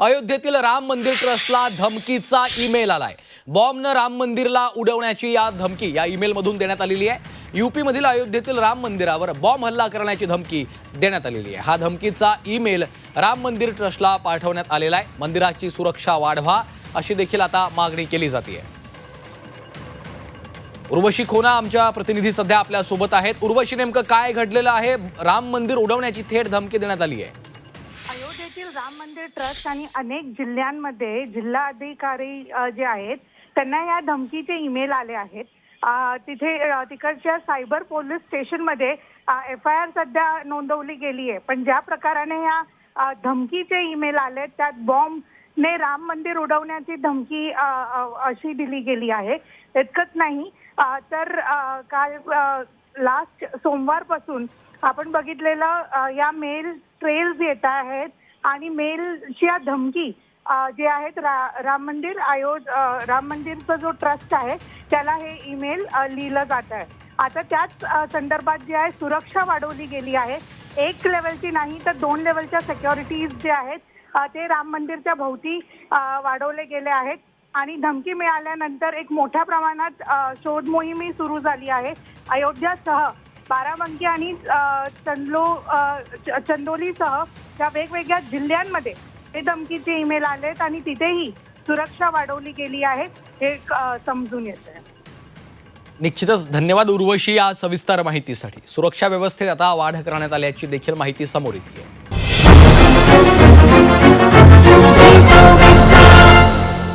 अयोध्येतील राम मंदिर ट्रस्टला धमकीचा ईमेल आलाय. बॉम्बनं राम मंदिरला उडवण्याची या धमकी या ईमेलमधून देण्यात आलेली आहे. युपीमधील अयोध्येतील राम मंदिरावर बॉम्ब हल्ला करण्याची धमकी देण्यात आलेली आहे. हा धमकीचा ईमेल राम मंदिर ट्रस्टला पाठवण्यात आलेला आहे. मंदिराची सुरक्षा वाढवा अशी देखील आता मागणी केली जाते उर्वशी खोना आमच्या प्रतिनिधी सध्या आपल्यासोबत आहेत. उर्वशी नेमकं काय घडलेलं आहे? राम मंदिर उडवण्याची थेट धमकी देण्यात आली आहे. राम मंदिर ट्रस्ट आणि अनेक जिल्ह्यांमध्ये जिल्हा अधिकारी जे आहेत त्यांना या धमकीचे ईमेल आले आहेत. तिथे तिकडच्या सायबर पोलीस स्टेशनमध्ये एफ आय आर सध्या नोंदवली गेली आहे. पण ज्या प्रकाराने या धमकीचे ईमेल आले त्यात बॉम्बने राम मंदिर उडवण्याची धमकी अशी दिली गेली आहे. इतकंच नाही तर काल लास्ट सोमवारपासून आपण बघितलेलं या मेल ट्रेल्स येत आहेत आणि मेलच्या धमकी जे आहेत रा, राम मंदिर आयोग राम मंदिरचा जो ट्रस्ट आहे त्याला हे ईमेल लिहिलं जात आहे. आता त्याच संदर्भात जे आहे सुरक्षा वाढवली गेली आहे. एक लेवलची नाही तर दोन लेवलच्या सेक्युरिटीज जे आहेत ते राम मंदिरच्या भोवती वाढवले गेले आहेत. आणि धमकी मिळाल्यानंतर एक मोठ्या प्रमाणात शोध मोहिमही सुरू झाली आहे. अयोध्यासह बाराबंकी आणि चंदलो च- चंदोलीसह या वेगवेगळ्या जिल्ह्यांमध्ये हे धमकीचे ईमेल आलेत आणि तिथेही सुरक्षा वाढवली गेली आहे हे समजून येत आहे निश्चितच धन्यवाद उर्वशी या सविस्तर माहितीसाठी. सुरक्षा व्यवस्थेत आता वाढ करण्यात आल्याची देखील माहिती समोर येते